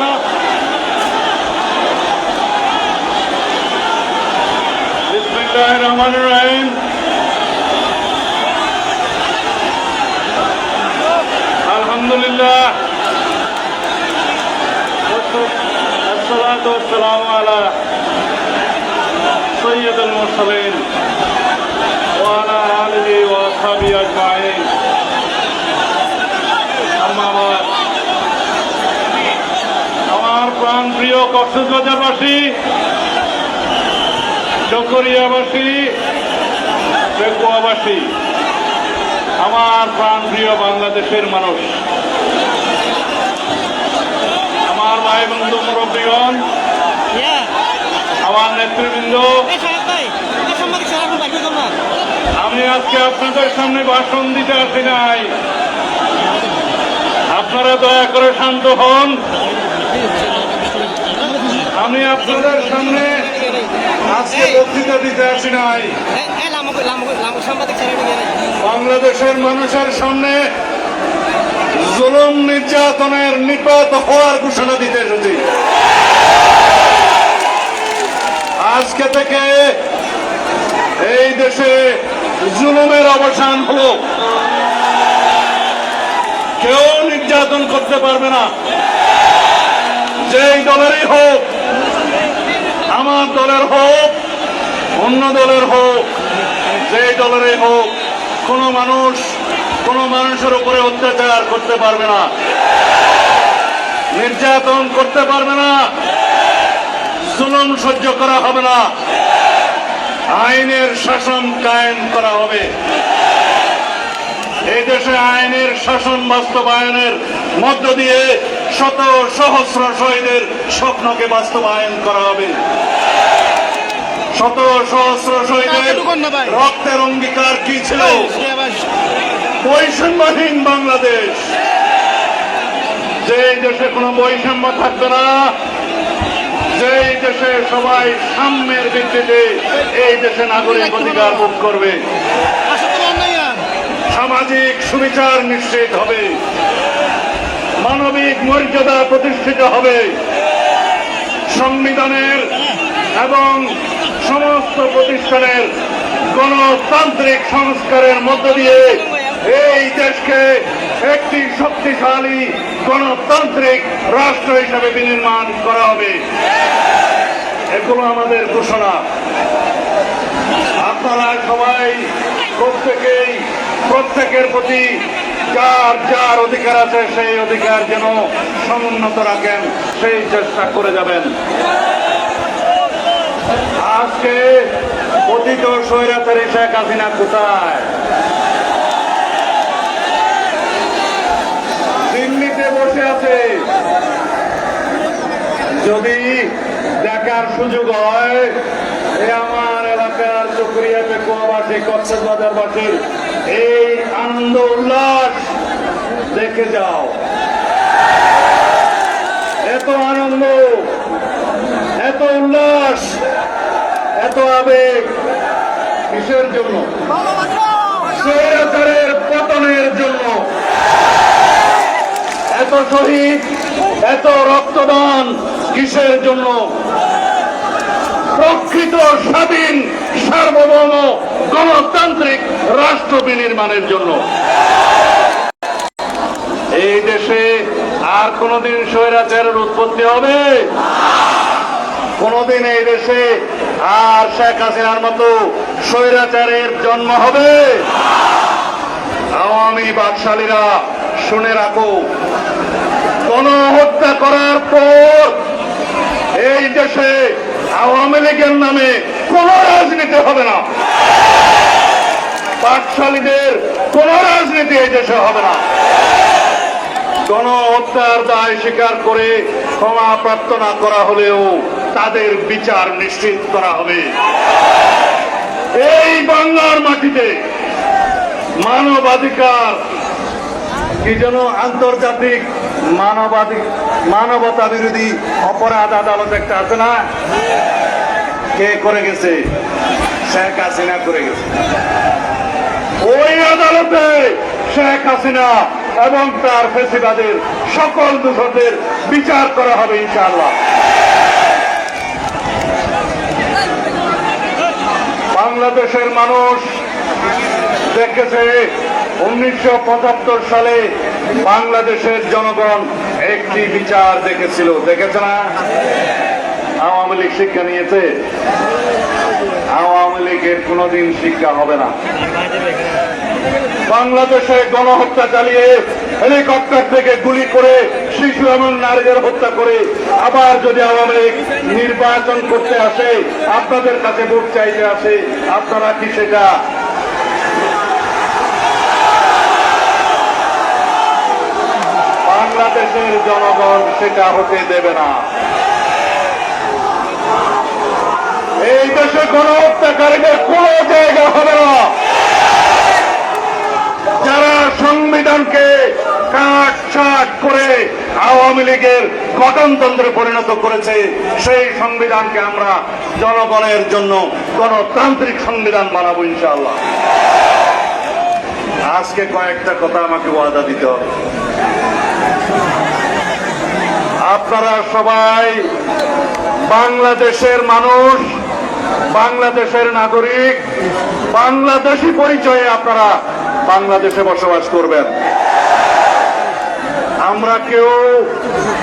না কক্সবাজারবাসী চকরিয়াবাসী, পেকুয়াবাসী, আমার প্রাণ প্রিয় বাংলাদেশের মানুষ, আমার ভাই বন্ধু মুরব্বীগণ, আমার নেতৃবৃন্দ। আমি আজকে আপনাদের সামনে ভাষণ দিতে আসি নাই আপনারা দয়া করে শান্ত হন আমি আপনাদের সামনে আজকে বক্তৃতা দিতে আসি নাই। বাংলাদেশের মানুষের সামনে জুলুম নির্যাতনের নিপাত হওয়ার ঘোষণা দিতে এসেছি। আজকে থেকে এই দেশে জুলুমের অবসান হলো। কেউ নির্যাতন করতে পারবে না। যেই দলেরই হোক দলের হোক, অন্য দলের হোক, যেই দলেরই হোক, কোনো মানুষ, কোনো মানুষের উপরে অত্যাচার করতে পারবে না। নির্যাতন করতে পারবে না। জুলুম সহ্য করা হবে না। আইনের শাসন কায়েম করা হবে। এই দেশে আইনের শাসন বাস্তবায়নের মধ্য দিয়ে শত সহস্র শহীদের স্বপ্নকে বাস্তবায়ন করা হবে। শত সহস্র শহীদের রক্তের অঙ্গীকার কি ছিল? বৈষম্যহীন বাংলাদেশ। যে দেশে কোনো বৈষম্য থাকবে না যেই দেশে সবাই সাম্যের ভিত্তিতে এই দেশে নাগরিক অধিকার ভোগ করবে। সামাজিক সুবিচার নিশ্চিত হবে। মানবিক মর্যাদা প্রতিষ্ঠিত হবে। সংবিধানের এবং সমস্ত প্রতিষ্ঠানের গণতান্ত্রিক সংস্কারের মধ্য দিয়ে এই দেশকে একটি শক্তিশালী গণতান্ত্রিক রাষ্ট্র হিসাবে বিনির্মাণ করা হবে। এগুলো আমাদের ঘোষণা। আপনারা সবাই প্রত্যেকেই, প্রত্যেকের প্রতি যার যার অধিকার আছে, সেই অধিকার যেন সমুন্নত রাখেন, সেই চেষ্টা করে যাবেন। অতীত স্বৈরাচারী শেখ হাসিনা কোথায়? দিল্লিতে বসে আছে। যদি দেখার সুযোগ হয়, এ আমার এলাকার চকরিয়া পেকুয়াবাসী কক্সবাজারবাসীর এই আনন্দ উল্লাস দেখে যাও। এত আনন্দ, এত উল্লাস এত আবেগ কিসের জন্য? স্বৈরাচারের পতনের জন্য। এত শহীদ, এত রক্তদান কিসের জন্য? প্রকৃত স্বাধীন, সার্বভৌম, গণতান্ত্রিক রাষ্ট্র বিনির্মাণের জন্য। এই দেশে আর কোনদিন স্বৈরাচারের উৎপত্তি হবে? কোনদিন এই দেশে আর শেখ হাসিনার মতো স্বৈরাচারের জন্ম হবে। আওয়ামী বাকশালীরা শুনে রাখো কোন হত্যা করার পর এই দেশে আওয়ামী লীগের নামে কোন রাজনীতি হবে না। পাঠশালীদের কোন রাজনীতি এই দেশে হবে না। গণহত্যার দায় স্বীকার করে ক্ষমা প্রার্থনা করা হলেও তাদের বিচার নিশ্চিত করা হবে। এই বাংলার মাটিতে মানবাধিকার কি যেন আন্তর্জাতিক মানবাধিক মানবতা বিরোধী অপরাধ আদালত একটা আছে না? কে করে গেছে? শেখ হাসিনা করে গেছে। ওই আদালতে শেখ হাসিনা এবং তার ফেসিবাদের সকল দোষদের বিচার করা হবে ইনশাআল্লাহ। বাংলাদেশের মানুষ দেখেছে উনিশশো পঁচাত্তর সালে বাংলাদেশের জনগণ একটি বিচার দেখেছিল। দেখেছে না? আওয়ামী লীগ শিক্ষা নিয়েছে। আওয়ামী লীগের কোনোদিন শিক্ষা হবে না। বাংলাদেশে গণহত্যা চালিয়ে হেলিকপ্টার থেকে গুলি করে শিশু এবং নারীদের হত্যা করে আবার যদি আওয়ামী লীগ নির্বাচন করতে আসে, আপনাদের কাছে ভোট চাইতে আসে, আপনারা কি সেটা বাংলাদেশের জনগণ সেটা হতে দেবে না। এই দেশে গণহত্যাকারীদের কোন জায়গা হবে না যারা সংবিধানকে কাট ছাট করে আওয়ামী লীগের গঠনতন্ত্রে পরিণত করেছে, সেই সংবিধানকে আমরা জনগণের জন্য গণতান্ত্রিক সংবিধান বানাবো ইনশাআল্লাহ। আজকে কয়েকটা কথা আমাকে ওয়াদা দিতে আপনারা সবাই বাংলাদেশের মানুষ, বাংলাদেশের নাগরিক, বাংলাদেশি পরিচয়ে আপনারা বাংলাদেশে বসবাস করবেন। আমরা কেউ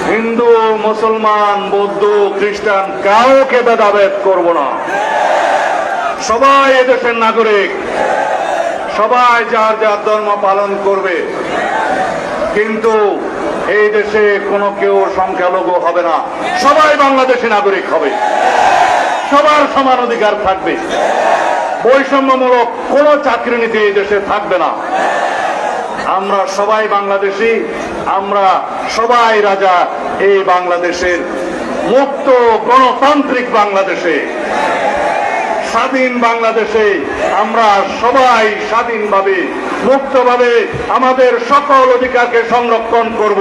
হিন্দু, মুসলমান, বৌদ্ধ, খ্রিস্টান কাউকে ভেদাভেদ করব না। সবাই এদেশের নাগরিক। সবাই যার যার ধর্ম পালন করবে। কিন্তু এই দেশে কোনো কেউ সংখ্যালঘু হবে না। সবাই বাংলাদেশি নাগরিক হবে। সবার সমান অধিকার থাকবে। বৈষম্যমূলক কোন চাকরি নীতি এই দেশে থাকবে না। আমরা সবাই বাংলাদেশি, আমরা সবাই রাজা এই বাংলাদেশের মুক্ত গণতান্ত্রিক বাংলাদেশে, স্বাধীন বাংলাদেশে আমরা সবাই স্বাধীনভাবে, মুক্তভাবে আমাদের সকল অধিকারকে সংরক্ষণ করব।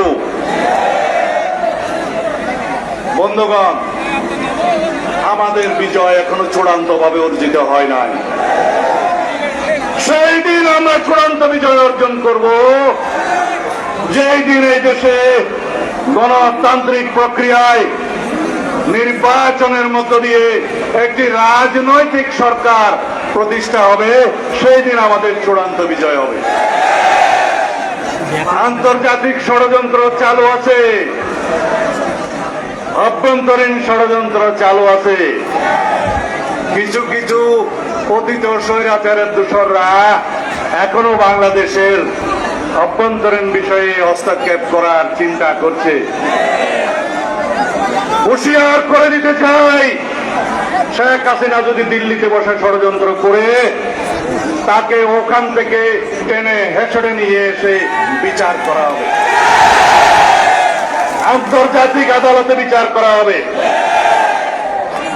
বন্ধুগণ আমাদের বিজয় এখনও চূড়ান্তভাবে অর্জিত হয় নাই। সেই দিন আমরা চূড়ান্ত বিজয় অর্জন করব। যেই দিন এই দেশে গণতান্ত্রিক প্রক্রিয়ায় নির্বাচনের মধ্য দিয়ে একটি রাজনৈতিক সরকার প্রতিষ্ঠা হবে, সেই দিন আমাদের চূড়ান্ত বিজয় হবে। আন্তর্জাতিক ষড়যন্ত্র চালু আছে। অভ্যন্তরীণ ষড়যন্ত্র চালু আছে। কিছু কিছু পতিত স্বৈরাচারের দূষররা এখনও বাংলাদেশের অভ্যন্তরীণ বিষয়ে হস্তক্ষেপ করার চিন্তা করছে। হুশিয়ার করে দিতে চাই। শেখ হাসিনা যদি দিল্লিতে বসে ষড়যন্ত্র করে, তাকে ওখান থেকে টেনে হেসড়ে নিয়ে এসে বিচার করা হবে। আন্তর্জাতিক আদালতে বিচার করা হবে।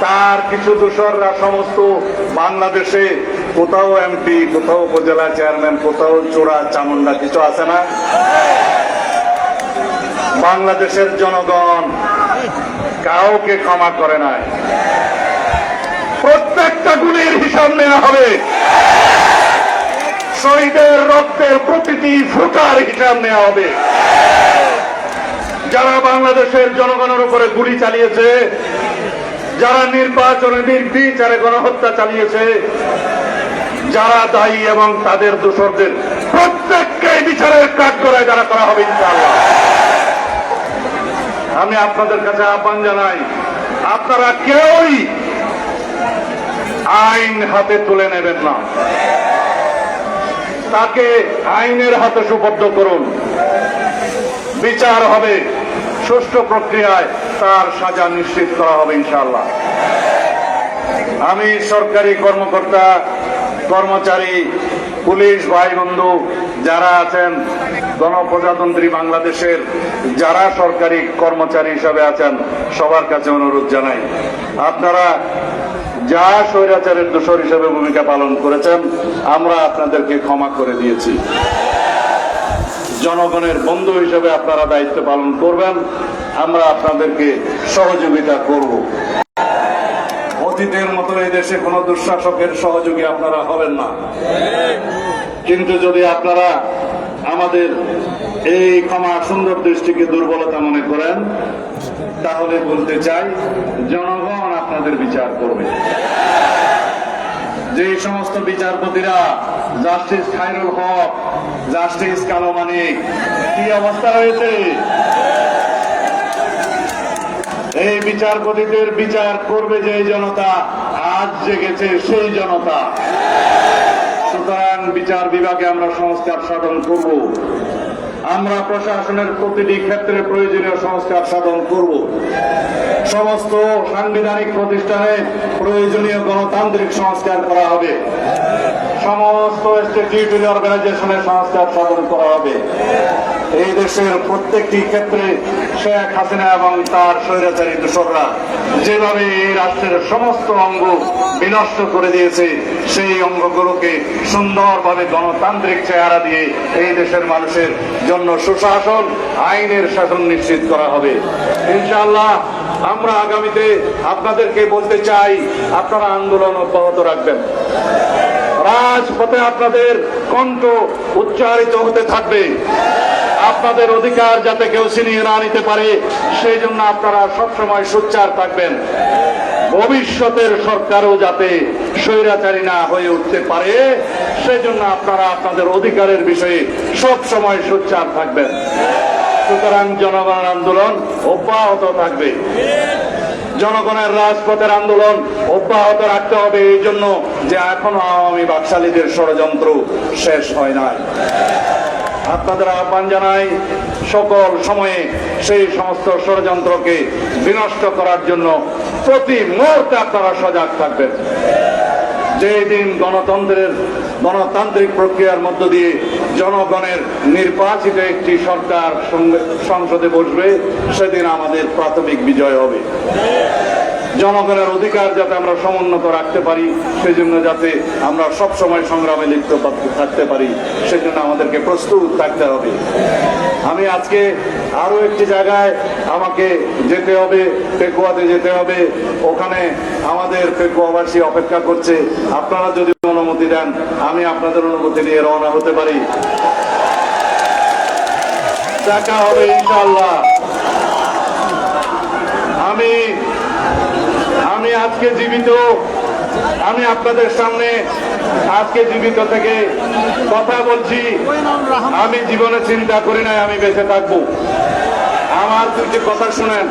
তার কিছু দূষররা সমস্ত বাংলাদেশে, কোথাও এমপি কোথাও উপজেলা চেয়ারম্যান, কোথাও চোরা চামুন্ডা কিছু আছে না? বাংলাদেশের জনগণ কাউকে ক্ষমা করে নাই। প্রত্যেকটা গুলির হিসাব নেওয়া হবে। শহীদের রক্তের প্রতিটি ফুটার হিসাব নেওয়া হবে। যারা বাংলাদেশের জনগণের উপরে গুলি চালিয়েছে, যারা নির্বাচনে নির্বিচারে গণহত্যা চালিয়েছে, যারা দায়ী এবং তাদের দোষরদের প্রত্যেককে বিচারের কাজ করে যারা করা হবে আমি আপনাদের কাছে আহ্বান জানাই, আপনারা কেউই আইন হাতে তুলে নেবেন না। তাকে আইনের হাতে সুবদ্ধ করুন। বিচার হবে। সুষ্ঠু প্রক্রিয়ায় তার সাজা নিশ্চিত করা হবে ইনশাল্লাহ আমি সরকারি কর্মকর্তা, কর্মচারী, পুলিশ ভাই বন্ধু যারা আছেন, গণপ্রজাতন্ত্রী বাংলাদেশের যারা সরকারি কর্মচারী হিসাবে আছেন, সবার কাছে অনুরোধ জানাই। আপনারা যা স্বৈরাচারের দোষর হিসেবে ভূমিকা পালন করেছেন, আমরা আপনাদেরকে ক্ষমা করে দিয়েছি। জনগণের বন্ধু হিসেবে আপনারা দায়িত্ব পালন করবেন। আমরা আপনাদেরকে সহযোগিতা করব। অতীতের মতো এই দেশে কোন দুঃশাসকের সহযোগী আপনারা হবেন না। কিন্তু যদি আপনারা আমাদের এই ক্ষমা সুন্দর দৃষ্টিকে দুর্বলতা মনে করেন, তাহলে বলতে চাই, জনগণ আপনাদের বিচার করবে। যে সমস্ত বিচারপতিরা জাস্টিস খাইরুল হক, জাস্টিস কালো মানিক, কি অবস্থা রয়েছে? এই বিচারপতিদের বিচার করবে যে জনতা, আজ জেগেছে সেই জনতা। সুতরাং বিচার বিভাগে আমরা সংস্কার সাধন করব। আমরা প্রশাসনের প্রতিটি ক্ষেত্রে প্রয়োজনীয় সংস্কার সাধন করব। সমস্ত সাংবিধানিক প্রতিষ্ঠানে প্রয়োজনীয় গণতান্ত্রিক সংস্কার করা হবে। সমস্ত স্ট্যাটিউটরি অর্গানাইজেশনের সংস্কার সাধন করা হবে। এই দেশের প্রত্যেকটি ক্ষেত্রে শেখ হাসিনা এবং তার স্বৈরাচারী দোসররা যেভাবে এই রাষ্ট্রের সমস্ত অঙ্গ বিনষ্ট করে দিয়েছে, সেই অঙ্গগুলোকে সুন্দরভাবে গণতান্ত্রিক চেহারা দিয়ে এই দেশের মানুষের জন্য সুশাসন, আইনের শাসন নিশ্চিত করা হবে। ইনশাআল্লাহ, আমরা আগামীতে আপনাদেরকে বলতে চাই, আপনারা আন্দোলন অব্যাহত রাখবেন। রাজপথে আপনাদের কণ্ঠ উচ্চারিত হতে থাকবে। আপনাদের অধিকার যাতে কেউ ছিনিয়ে না নিতে পারে, সেই জন্য আপনারা সবসময় সোচ্চার থাকবেন। ভবিষ্যতের সরকারও যাতে স্বৈরাচারী না হয়ে উঠতে পারে, সেই জন্য আপনারা আপনাদের অধিকারের বিষয়ে সব সময় সোচ্চার থাকবেন। সুতরাং জনগণ আন্দোলন অব্যাহত থাকবে। জনগণের রাজপথের আন্দোলন অব্যাহত রাখতে হবে এই জন্য যে এখনও আওয়ামী বাকশালীদের ষড়যন্ত্র শেষ হয় নাই। আপনাদের আহ্বান জানাই সকল সময়ে সেই সমস্ত ষড়যন্ত্রকে বিনষ্ট করার জন্য প্রতি মুহূর্তে আপনারা সজাগ থাকবেন। যেদিন গণতন্ত্রের গণতান্ত্রিক প্রক্রিয়ার মধ্য দিয়ে জনগণের নির্বাচিত একটি সরকার সংসদে বসবে, সেদিন আমাদের প্রাথমিক বিজয় হবে। জনগণের অধিকার যাতে আমরা সমুন্নত রাখতে পারি, সেজন্য যাতে আমরা সব সময় সংগ্রামে লিপ্ত থাকতে পারি, সেজন্য আমাদেরকে প্রস্তুত থাকতে হবে। আমি আজকে আরও একটি জায়গায় আমাকে যেতে হবে, পেকুয়াতে যেতে হবে। ওখানে আমাদের পেকুয়াবাসী অপেক্ষা করছে। আপনারা যদি অনুমতি দেন, আমি আপনাদের অনুমতি নিয়ে রওনা হতে পারি। দেখা হবে ইনশাল্লাহ আমি আমি আজকে জীবিত। আমি আপনাদের সামনে আজকে জীবিত থেকে কথা বলছি। আমি জীবনে চিন্তা করি নাই, আমি বেঁচে থাকব। আমার দুটি কথা শুনেন।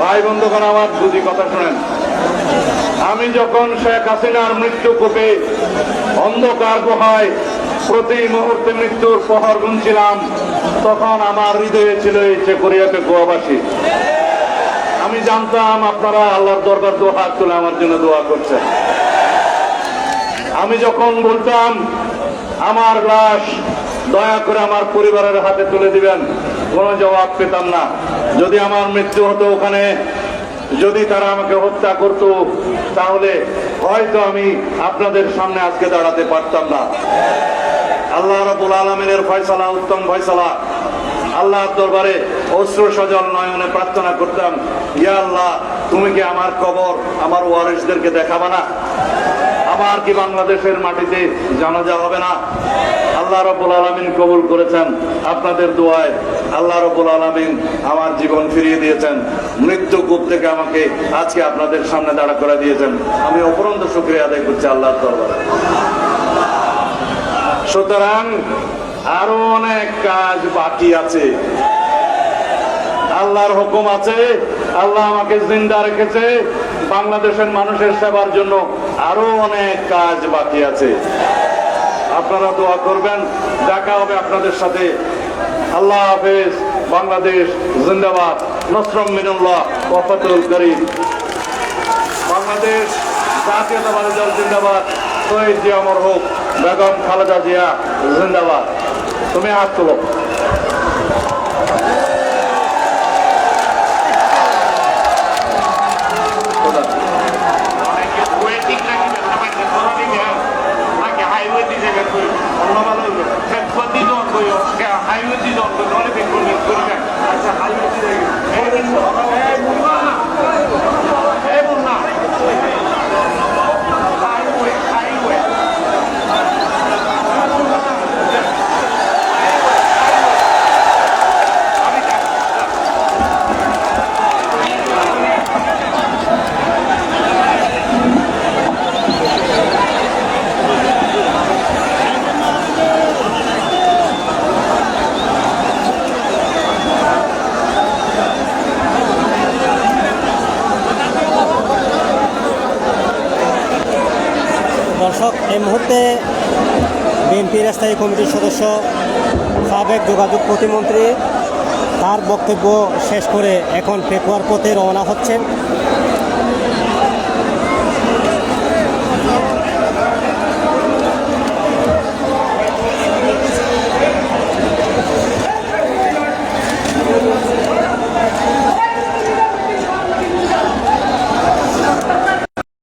ভাই বন্ধুগণ, আমার দুটি কথা শুনেন। আমি যখন শেখ হাসিনার মৃত্যু কোপে অন্ধকার গুহায় প্রতি মুহূর্তে মৃত্যুর প্রহর গুনছিলাম, তখন আমার হৃদয়ে ছিল এই চেকরিয়াকে গোয়াবাসী আমি জানতাম আপনারা আল্লাহর দরবার দোয়া হাত তুলে আমার জন্য দোয়া করছেন। আমি যখন বলতাম, আমার লাশ, দয়া করে আমার পরিবারের হাতে তুলে দিবেন। কোনো জবাব পেতাম না। যদি আমার মৃত্যু হতো ওখানে, যদি তারা আমাকে হত্যা করত, তাহলে হয়তো আমি আপনাদের সামনে আজকে দাঁড়াতে পারতাম না। আল্লাহ রবুল আলমিনের ফয়সালা, উত্তম ফয়সালা। আল্লাহর দরবারে অশ্রু সজল নয়নে প্রার্থনা করতাম, ইয়া আল্লাহ, তুমি কি আমার কবর, আমার ওয়ারিসদেরকে দেখাবা না? আমার কি বাংলাদেশের মাটিতে জানাজা হবে না? আল্লাহ রব্বুল আলমিন কবুল করেছেন আপনাদের দোয়ায়। আল্লাহ রব্বুল আলমিন আমার জীবন ফিরিয়ে দিয়েছেন। মৃত্যু কূপ থেকে আমাকে আজকে আপনাদের সামনে দাঁড়া করে দিয়েছেন। আমি অপরন্ত শুক্রিয়া আদায় করছি আল্লাহর দরবারে। সুতরাং আরও অনেক কাজ বাকি আছে। আল্লাহর হুকুম আছে, আল্লাহ আমাকে জিন্দা রেখেছে, বাংলাদেশের মানুষের সেবার জন্য আরও অনেক কাজ বাকি আছে। আপনারা দোয়া করবেন, দেখা হবে আপনাদের সাথে। আল্লাহ হাফেজ, বাংলাদেশ জিন্দাবাদ। নসরম মিনুল্লাহ, ওয়াফাতুল করিম। বাংলাদেশ জাতীয়তাবাদী দল জিন্দাবাদ। শহীদ জিয়া অমর হোক বেগম খালেদা জিয়া জিন্দাবাদ। তুমি হাত এই মুহূর্তে বিএনপির স্থায়ী কমিটির সদস্য, সাবেক যোগাযোগ প্রতিমন্ত্রী, তার বক্তব্য শেষ করে এখন পেকুয়ার পথে রওনা হচ্ছেন।